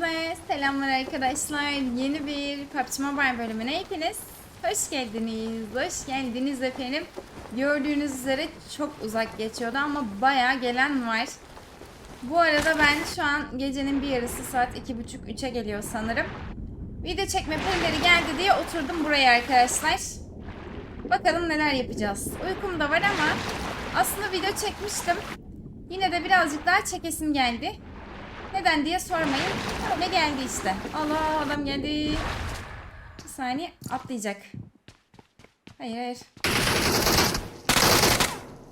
Herkese selamlar arkadaşlar. Yeni bir PUBG Mobile bölümüne hepiniz hoş geldiniz. Hoş geldiniz efendim. Gördüğünüz üzere çok uzak geçiyordu ama baya gelen var. Bu arada ben şu an gecenin bir yarısı saat 2.30-3'e geliyor sanırım. Video çekme peyleri geldi diye oturdum buraya arkadaşlar. Bakalım neler yapacağız. Uykum da var ama aslında video çekmiştim. Yine de birazcık daha çekesim geldi. Neden diye sormayın. Öyle geldi işte. Allah adam geldi. Bir saniye atlayacak. Hayır hayır.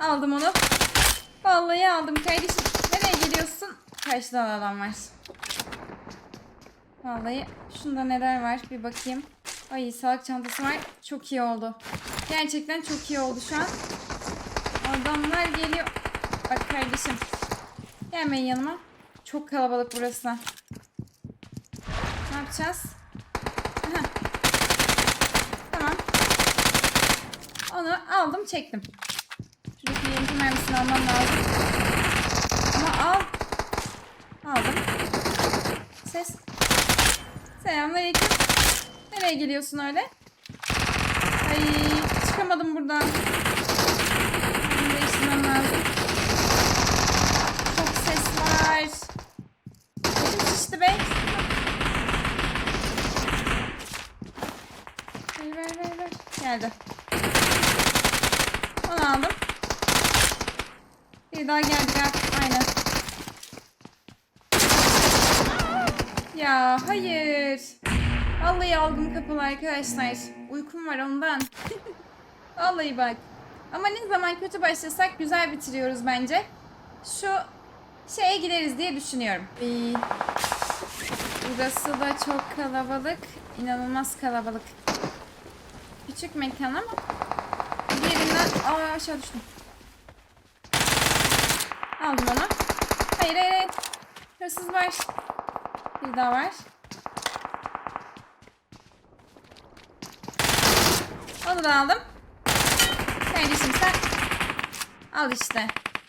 Aldım onu. Vallahi aldım kardeşim. Nereye geliyorsun? Karşıda da adam var. Vallahi şunda neler var bir bakayım. Ay sağlık çantası var. Çok iyi oldu. Gerçekten çok iyi oldu şu an. Adamlar geliyor. Bak kardeşim. Gelmeyin yanıma. Çok kalabalık burası. Ne yapacağız? Tamam. Onu aldım çektim. Şuradaki yeni mermisini almam lazım. Ama al. Aldım. Ses. Selamünaleyküm. Nereye geliyorsun öyle? Ay çıkamadım buradan. Bunu değiştirmem lazım. Çok ses var. Başım şişti be. Ver ver ver ver. Geldi. Onu aldım. Bir daha geldi gel. Aynen. Ya hayır. Vallahi algım kapalı arkadaşlar. Uykum var ondan. Vallahi bak. Ama ne zaman kötü başlasak güzel bitiriyoruz bence. Şu şeye gideriz diye düşünüyorum. Burası da çok kalabalık. İnanılmaz kalabalık. Küçük mekan ama diğerinden aa aşağı düştüm. Aldım onu. Hayır hayır hayır. Hırsız var. Bir daha var. Onu da aldım. Kardeşim sen al işte.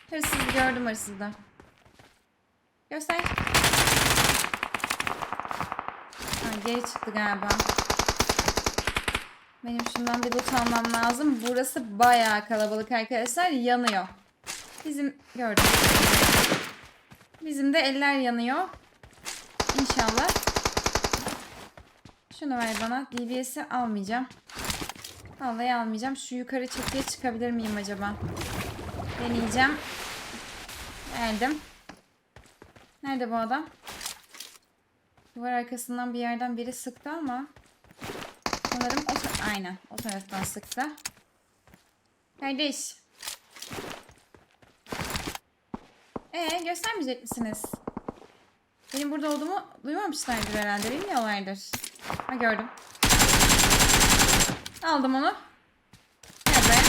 Hırsızı gördüm hırsızda. Göster. Ha, geri çıktı galiba. Benim şundan bir loot almam lazım. Burası bayağı kalabalık arkadaşlar. Yanıyor. Bizim gördüm. Bizim de eller yanıyor. İnşallah. Şunu ver bana. DBS'i almayacağım. Vallahi almayacağım. Şu yukarı çatıya çıkabilir miyim acaba? Deneyeceğim. Verdim. Nerede bu adam? Duvar arkasından bir yerden biri sıktı ama sanırım o ta- aynen o taraftan sıktı. Kardeş. Ee göstermeyecek misiniz? Benim burada olduğumu duymamışlardır herhalde. Bilmiyorlardır. Ha gördüm. Aldım onu. Buraya.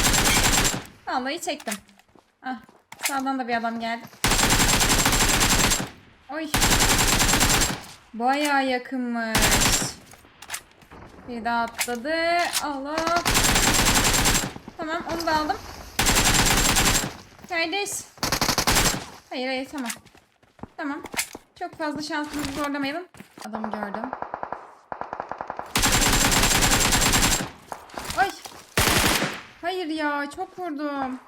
Vallahi çektim. Ah, sağdan da bir adam geldi. Oy. Bayağı yakınmış. Bir daha atladı. Allah. Tamam onu da aldım. Kardeş. Hayır hayır tamam. Tamam. Çok fazla şansımızı zorlamayalım. Adamı gördüm. Ay. Hayır ya çok vurdum.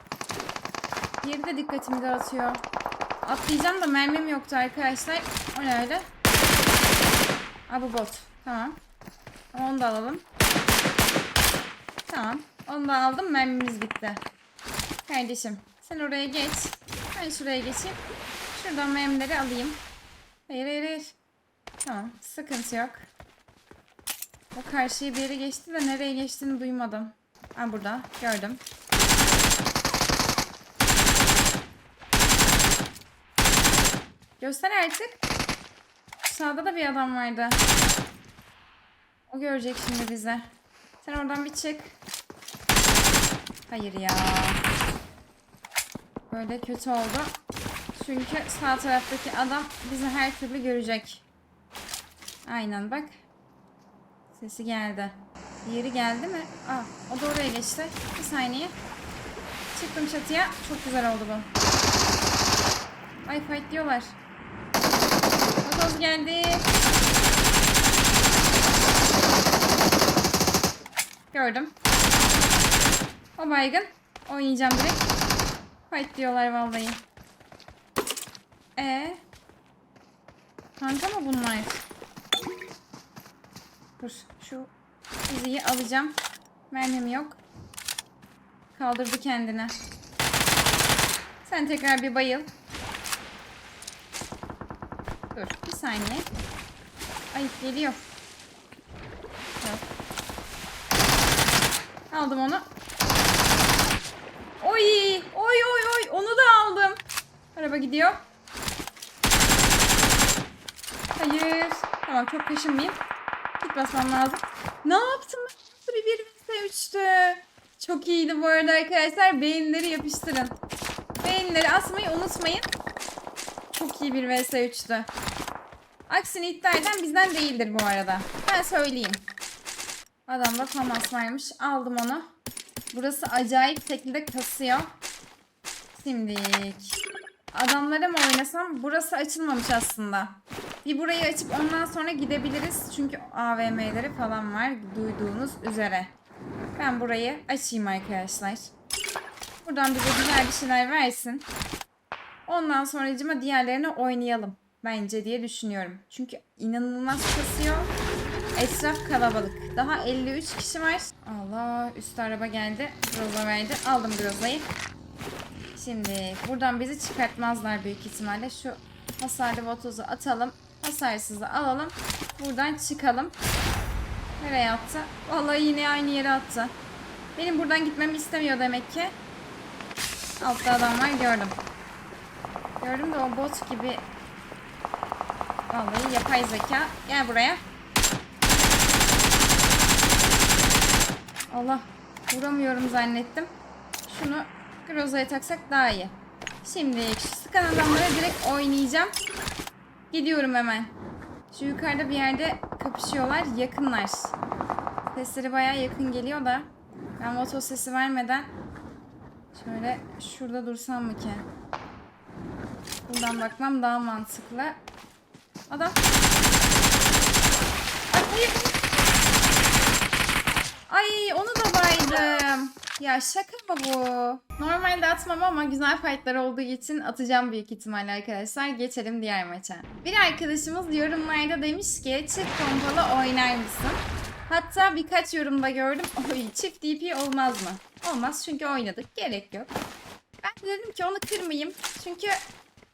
Yeri de dikkatimi dağıtıyor. Atlayacağım da mermim yoktu arkadaşlar. O ne öyle? Aa bu bot. Tamam. Onu da alalım. Tamam. Onu da aldım. Mermimiz bitti. Kardeşim sen oraya geç. Ben şuraya geçeyim. Şuradan mermileri alayım. Hayır hayır hayır. Tamam. Sıkıntı yok. O karşıya bir yere geçti de nereye geçtiğini duymadım. Ha burada. Gördüm. Göster artık. Sağda da bir adam vardı. O görecek şimdi bize. Sen oradan bir çık. Hayır ya. Böyle kötü oldu. Çünkü sağ taraftaki adam bizi her türlü görecek. Aynen bak. Sesi geldi. Diğeri geldi mi? Aa, o da oraya geçti. Bir saniye. Çıktım çatıya. Çok güzel oldu bu. Ay fight diyorlar. Motoz geldi. Gördüm. O baygın. Oynayacağım direkt. Fight diyorlar vallahi. E Kanka mı bunlar? Dur şu diziyi alacağım. Mermim yok. Kaldırdı kendini. Sen tekrar bir bayıl. Dur bir saniye. Ay geliyor. Aldım onu. Oy oy oy oy onu da aldım. Araba gidiyor. Hayır. Tamam çok kaşınmayayım. Git basmam lazım. Ne yaptım ben? Nasıl bir 1 vs 3'tü? Çok iyiydi bu arada arkadaşlar. Beğenileri yapıştırın. Beğenileri asmayı unutmayın. Çok iyi bir vs 3'tü. Aksini iddia eden bizden değildir bu arada. Ben söyleyeyim. Adamda famas varmış. Aldım onu. Burası acayip şekilde kasıyor. Şimdi adamlara mı oynasam? Burası açılmamış aslında. Bir burayı açıp ondan sonra gidebiliriz. Çünkü AVM'leri falan var duyduğunuz üzere. Ben burayı açayım arkadaşlar. Buradan bize güzel bir şeyler versin. Ondan sonracıma diğerlerini oynayalım. Bence diye düşünüyorum. Çünkü inanılmaz kasıyor. Etraf kalabalık. Daha 53 kişi var. Allah üst araba geldi. Groza verdi. Aldım Groza'yı. Şimdi buradan bizi çıkartmazlar büyük ihtimalle. Şu hasarlı botozu atalım. Hasarsızı alalım. Buradan çıkalım. Nereye attı? Vallahi yine aynı yere attı. Benim buradan gitmemi istemiyor demek ki. Altta adam var gördüm. Gördüm de o bot gibi. Vallahi yapay zeka. Gel buraya. Allah vuramıyorum zannettim. Şunu Groza'ya taksak daha iyi. Şimdi şu sıkan adamlara direkt oynayacağım. Gidiyorum hemen. Şu yukarıda bir yerde kapışıyorlar. Yakınlar. Sesleri bayağı yakın geliyor da. Ben motor sesi vermeden şöyle şurada dursam mı ki? Buradan bakmam daha mantıklı. Adam. Ay hayır. Ay onu da baydım. Ya şaka mı bu? Normalde atmam ama güzel fightlar olduğu için atacağım büyük ihtimalle arkadaşlar. Geçelim diğer maça. Bir arkadaşımız yorumlarda demiş ki çift pompalı oynar mısın? Hatta birkaç yorumda gördüm. Oy çift DP olmaz mı? Olmaz çünkü oynadık. Gerek yok. Ben de dedim ki onu kırmayayım. Çünkü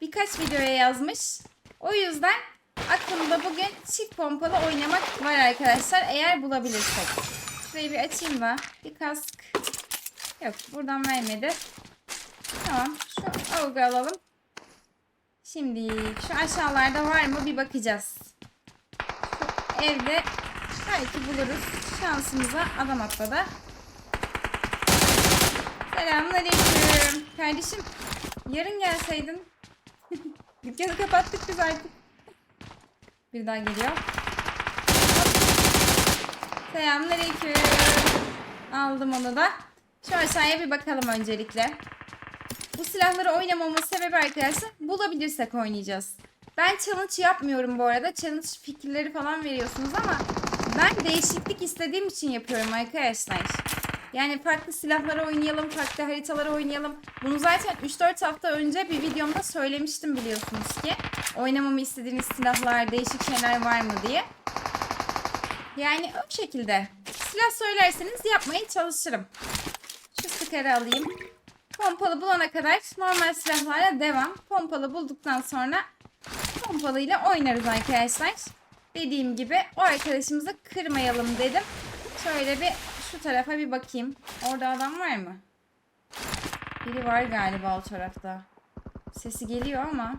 birkaç videoya yazmış. O yüzden aklımda bugün çift pompalı oynamak var arkadaşlar. Eğer bulabilirsek. Şurayı bir açayım da. Bir kask. Yok buradan vermedi. Tamam şu avugu alalım. Şimdi şu aşağılarda var mı bir bakacağız. Şu evde belki buluruz. Şansımıza adam atladı. Selamünaleyküm. Kardeşim yarın gelseydin. Dükkanı kapattık biz artık. Bir daha geliyor. Selamünaleyküm. Aldım onu da. Şu aşağıya bir bakalım öncelikle. Bu silahları oynamamın sebebi arkadaşlar bulabilirsek oynayacağız. Ben challenge yapmıyorum bu arada. Challenge fikirleri falan veriyorsunuz ama ben değişiklik istediğim için yapıyorum arkadaşlar. Yani farklı silahları oynayalım, farklı haritaları oynayalım. Bunu zaten 3-4 hafta önce bir videomda söylemiştim biliyorsunuz ki. Oynamamı istediğiniz silahlar, değişik şeyler var mı diye. Yani o şekilde. Silah söylerseniz yapmaya çalışırım. Şu sıkarı alayım. Pompalı bulana kadar normal silahlarla devam. Pompalı bulduktan sonra pompalıyla oynarız arkadaşlar. Dediğim gibi o arkadaşımızı kırmayalım dedim. Şöyle bir şu tarafa bir bakayım. Orada adam var mı? Biri var galiba o tarafta. Sesi geliyor ama.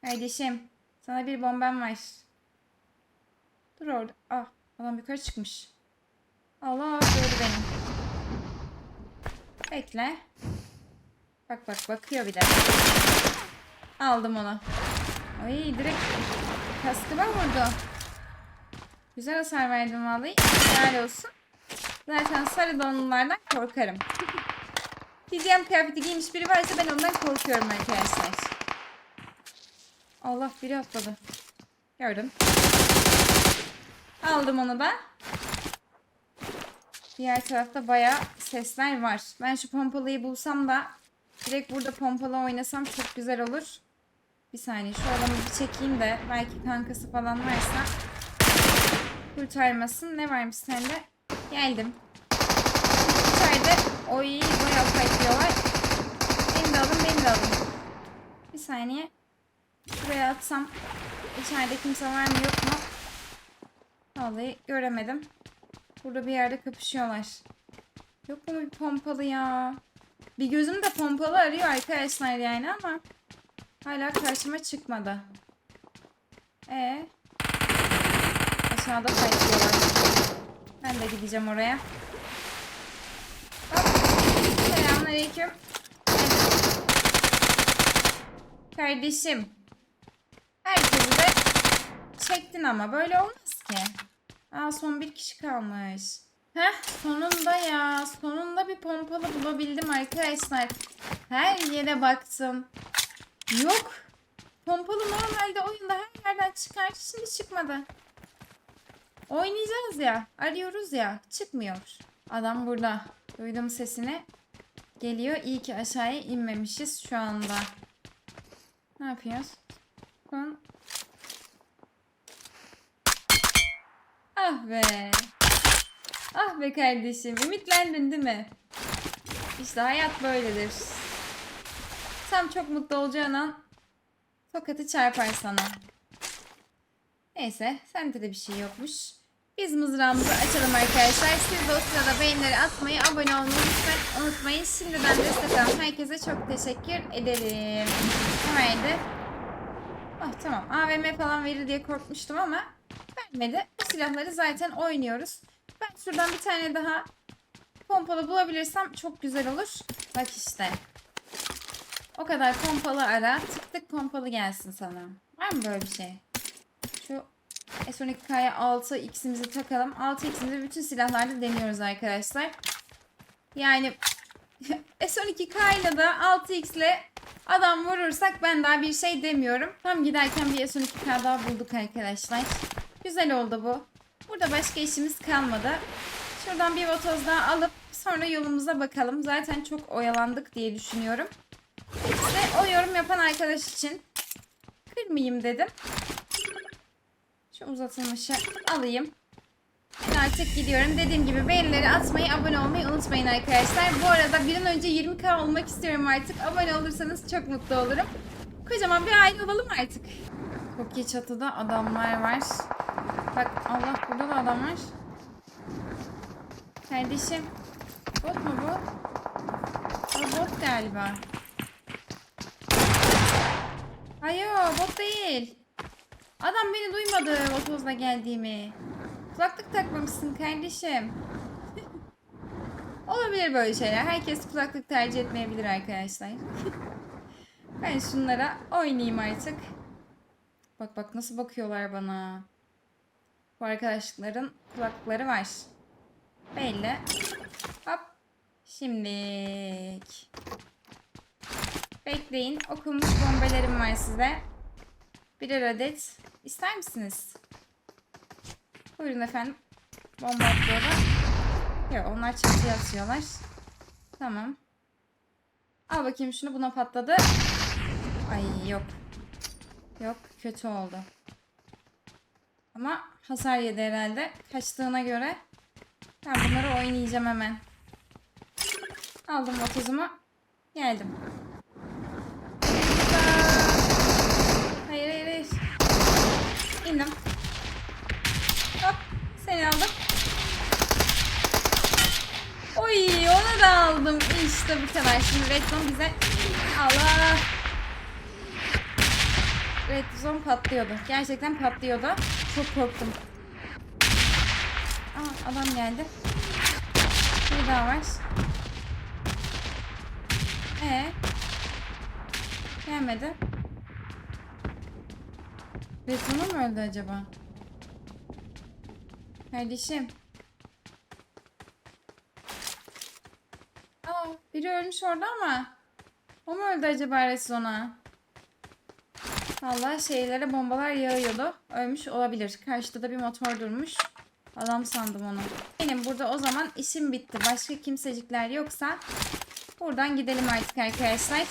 Kardeşim sana bir bombam var. Dur orada. Ah adam yukarı çıkmış. Allah gördü beni. Bekle. Bak bak bakıyor bir de. Aldım onu. Ay direkt kaskıma vurdu. Güzel hasar verdim vallahi. Helal olsun. Zaten sarı donlulardan korkarım. Hijyen kıyafeti giymiş biri varsa ben ondan korkuyorum arkadaşlar. Allah biri atladı. Gördüm. Aldım onu da. Diğer tarafta bayağı sesler var. Ben şu pompalıyı bulsam da direkt burada pompalı oynasam çok güzel olur. Bir saniye şu adamı bir çekeyim de belki kankası falan varsa kurtarmasın. Ne varmış sende? Geldim. İçeride oy bayağı fightlıyorlar. Beni de alın beni de alın. Bir saniye. Şuraya atsam içeride kimse var mı yok mu? Vallahi göremedim. Burada bir yerde kapışıyorlar. Yok mu bir pompalı ya? Bir gözüm de pompalı arıyor arkadaşlar yani ama hala karşıma çıkmadı. E aşağıda fightlıyorlar. Ben de gideceğim oraya. Hop. Selamünaleyküm. Kardeşim. Herkesi de çektin ama böyle olmaz ki. Aa son bir kişi kalmış. Heh sonunda ya. Sonunda bir pompalı bulabildim arkadaşlar. Her yere baktım. Yok. Pompalı normalde oyunda her yerden çıkar. Şimdi çıkmadı. Oynayacağız ya. Arıyoruz ya. Çıkmıyor. Adam burada. Duydum sesini. Geliyor. İyi ki aşağıya inmemişiz şu anda. Ne yapıyoruz? Ah be. Ah be kardeşim. Ümitlendin değil mi? İşte hayat böyledir. Tam çok mutlu olacağın an tokatı çarpar sana. Neyse, sende de bir şey yokmuş. Biz mızrağımızı açalım arkadaşlar. Siz de o sırada beğenileri atmayı, abone olmayı lütfen unutmayın. Şimdiden destek olan herkese çok teşekkür ederim. Ne verdi? Ah tamam. AVM falan verir diye korkmuştum ama vermedi. Bu silahları zaten oynuyoruz. Ben şuradan bir tane daha pompalı bulabilirsem çok güzel olur. Bak işte. O kadar pompalı ara. Tık tık pompalı gelsin sana. Var mı böyle bir şey? Şu S12K'ya 6x'imizi takalım. 6x'imizi bütün silahlarda deniyoruz arkadaşlar. Yani S12K ile de 6x ile adam vurursak ben daha bir şey demiyorum. Tam giderken bir S12K daha bulduk arkadaşlar. Güzel oldu bu. Burada başka işimiz kalmadı. Şuradan bir vatoz daha alıp sonra yolumuza bakalım. Zaten çok oyalandık diye düşünüyorum. İşte o yorum yapan arkadaş için kırmayayım dedim. Şu uzatılmışı alayım. Ben artık gidiyorum. Dediğim gibi beğenileri atmayı, abone olmayı unutmayın arkadaşlar. Bu arada bir an önce 20k olmak istiyorum artık. Abone olursanız çok mutlu olurum. Kocaman bir aile olalım artık. Çok iyi çatıda adamlar var. Bak Allah burada da adam. Kardeşim. Bot mu bu? O bot galiba. Hayır bot değil. Adam beni duymadı otozla geldiğimi. Kulaklık takmamışsın kardeşim. Olabilir böyle şeyler. Herkes kulaklık tercih etmeyebilir arkadaşlar. ben şunlara oynayayım artık. Bak bak nasıl bakıyorlar bana. Bu arkadaşların kulaklıkları var. Belli. Hop. Şimdilik. Bekleyin. Okunmuş bombelerim var size. Birer adet. İster misiniz? Buyurun efendim. Bomba atıyorum. Yok onlar çatıya atıyorlar. Tamam. Al bakayım şunu buna patladı. Ay yok. Yok kötü oldu. Ama hasar yedi herhalde. Kaçtığına göre ben bunları oynayacağım hemen. Aldım otuzumu. Geldim. Hayır hayır hayır. İndim. Hop seni aldım. Oy onu da aldım. İşte bu kadar. Şimdi Red bize... Allah. Red patlıyordu. Gerçekten patlıyordu. Çok korktum. Aa adam geldi. Bir daha var. Ee? Gelmedi. Zone'u mu öldü acaba? Kardeşim. Aa, biri ölmüş orada ama. O mu öldü acaba Reson'a? Vallahi şeylere bombalar yağıyordu. Ölmüş olabilir. Karşıda da bir motor durmuş. Adam sandım onu. Benim burada o zaman işim bitti. Başka kimsecikler yoksa buradan gidelim artık arkadaşlar.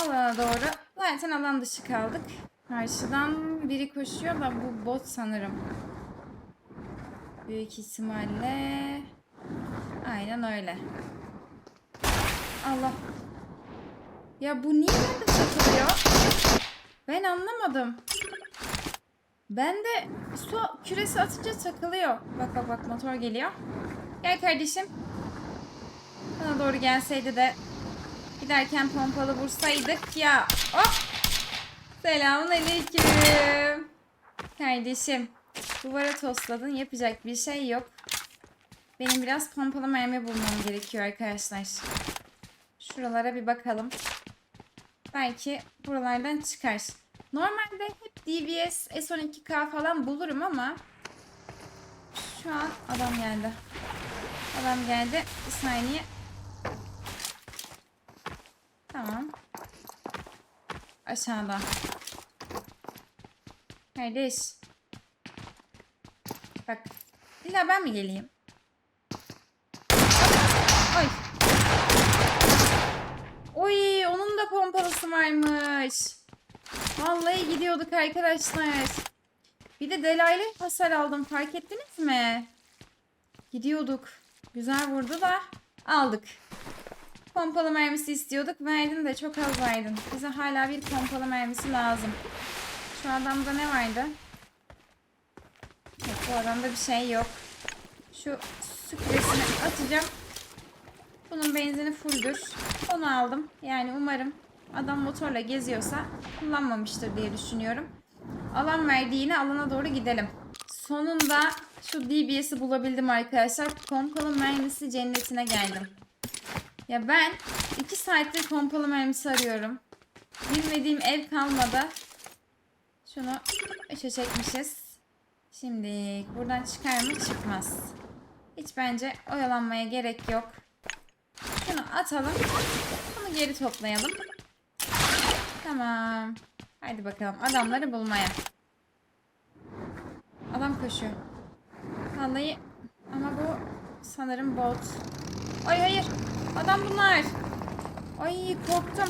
Alana doğru. Zaten alan dışı kaldık. Karşıdan biri koşuyor da bu bot sanırım. Büyük ihtimalle. Aynen öyle. Allah. Ya bu niye bende takılıyor? Ben anlamadım. Ben de su küresi atınca takılıyor. Bak bak bak motor geliyor. Gel kardeşim. Bana doğru gelseydi de giderken pompalı vursaydık ya. Oh! Selamun aleyküm. Kardeşim. Duvara tosladın. Yapacak bir şey yok. Benim biraz pompalı mermi bulmam gerekiyor arkadaşlar. Şuralara bir bakalım. Belki buralardan çıkar. Normalde hep DBS, S12K falan bulurum ama şu an adam geldi. Adam geldi. Bir saniye. Tamam. Aşağıda. Kardeş. Bak. İlla ben mi geleyim? Ay. Oy, onun da pompalısı varmış. Vallahi gidiyorduk arkadaşlar. Bir de delaylı hasar aldım. Fark ettiniz mi? Gidiyorduk. Güzel vurdu da aldık. Pompalı mermisi istiyorduk. Verdin de çok az verdin. Bize hala bir pompalı mermisi lazım. Şu adamda ne vardı? Yok, bu adamda bir şey yok. Şu su küresini atacağım. Bunun benzini fulldür. Onu aldım. Yani umarım adam motorla geziyorsa kullanmamıştır diye düşünüyorum. Alan verdiğine alana doğru gidelim. Sonunda şu DBS'i bulabildim arkadaşlar. Pompalı mermisi cennetine geldim. Ya ben 2 saattir pompalı mermisi arıyorum. Bilmediğim ev kalmadı. Şunu 3'e çekmişiz. Şimdi buradan çıkar mı? Çıkmaz. Hiç bence oyalanmaya gerek yok. Şunu atalım. Bunu geri toplayalım. Tamam. Haydi bakalım adamları bulmaya. Adam koşuyor. Vallahi ama bu sanırım bot. Ay hayır. Adam bunlar. Ay korktum.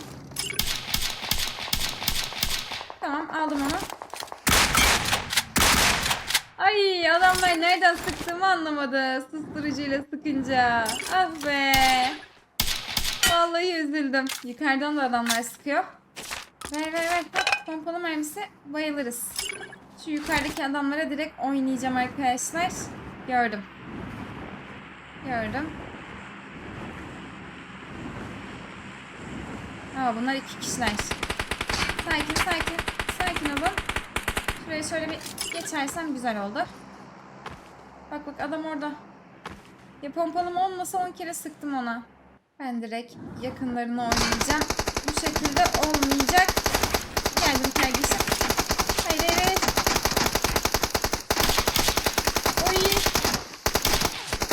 Tamam aldım onu. Ay adamlar nereden sıktığımı anlamadı. Susturucuyla sıkınca. Ah be. Vallahi üzüldüm. Yukarıdan da adamlar sıkıyor. Ver ver ver. Hop, pompalı mermisi bayılırız. Şu yukarıdaki adamlara direkt oynayacağım arkadaşlar. Gördüm. Gördüm. Aa bunlar iki kişiler. Sakin sakin. Sakin olun. Şuraya şöyle bir geçersem güzel oldu. Bak bak adam orada. Ya pompalım olmasa 10 kere sıktım ona. Ben direkt yakınlarına oynayacağım. Bu şekilde olmayacak. Geldim kardeşim. Hayır hayır. Oy.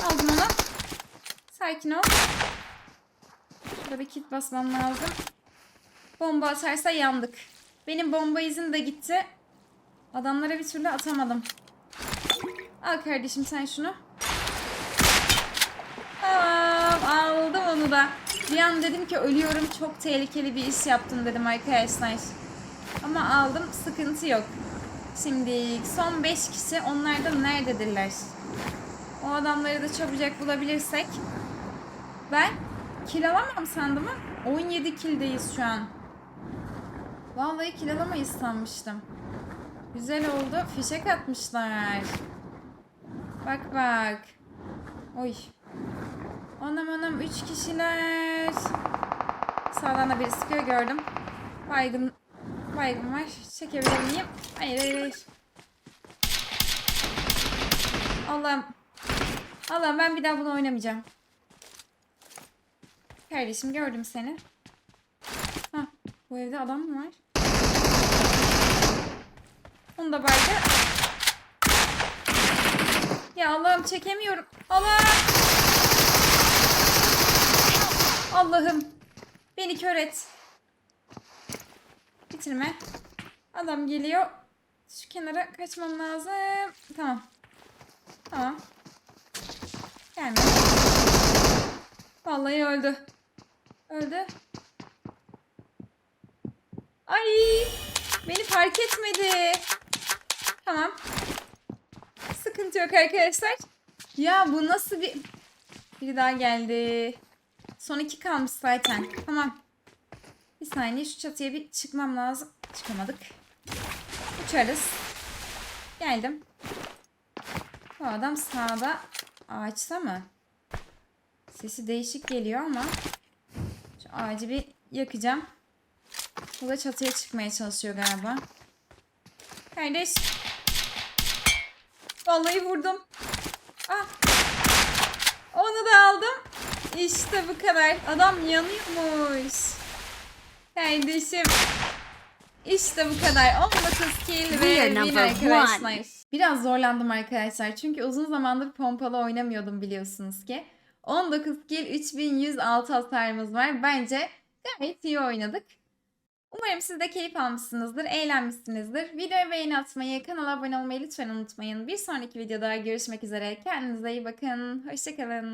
Aldım onu. Sakin ol. Şurada bir kit basmam lazım. Bomba atarsa yandık. Benim bomba izim de gitti. Adamlara bir türlü atamadım. Al kardeşim sen şunu. Tamam aldım da. Bir an dedim ki ölüyorum çok tehlikeli bir iş yaptım dedim arkadaşlar. Ama aldım sıkıntı yok. Şimdi son 5 kişi onlar da nerededirler? O adamları da çabucak bulabilirsek. Ben kill alamam sandım ama 17 killdeyiz şu an. Vallahi kill alamayız sanmıştım. Güzel oldu. Fişek atmışlar. Bak bak. Oy. Anam 3 kişiler. Sağdan da biri sıkıyor gördüm. Baygın baygın var. Çekebilir miyim? Hayır hayır hayır. Allah'ım. Allah'ım ben bir daha bunu oynamayacağım. Kardeşim gördüm seni. Hah, bu evde adam mı var? Onu da baydı. Ya Allah'ım çekemiyorum. Allah! Allah'ım. Beni kör et. Bitirme. Adam geliyor. Şu kenara kaçmam lazım. Tamam. Tamam. Gelme. Vallahi öldü. Öldü. Ay! Beni fark etmedi. Tamam. Sıkıntı yok arkadaşlar. Ya bu nasıl bir... Biri daha geldi. Son iki kalmış zaten. Tamam. Bir saniye şu çatıya bir çıkmam lazım. Çıkamadık. Uçarız. Geldim. Bu adam sağda ağaçta mı? Sesi değişik geliyor ama şu ağacı bir yakacağım. Bu da çatıya çıkmaya çalışıyor galiba. Kardeş. Vallahi vurdum. Ah. Onu da aldım. İşte bu kadar. Adam yanıyormuş. Kardeşim. İşte bu kadar. 19 kill ve win arkadaşlar. Biraz zorlandım arkadaşlar. Çünkü uzun zamandır pompalı oynamıyordum biliyorsunuz ki. 19 kill 3106 hasarımız var. Bence gayet iyi oynadık. Umarım siz de keyif almışsınızdır, eğlenmişsinizdir. Videoya beğeni atmayı, kanala abone olmayı lütfen unutmayın. Bir sonraki videoda görüşmek üzere. Kendinize iyi bakın. Hoşçakalın.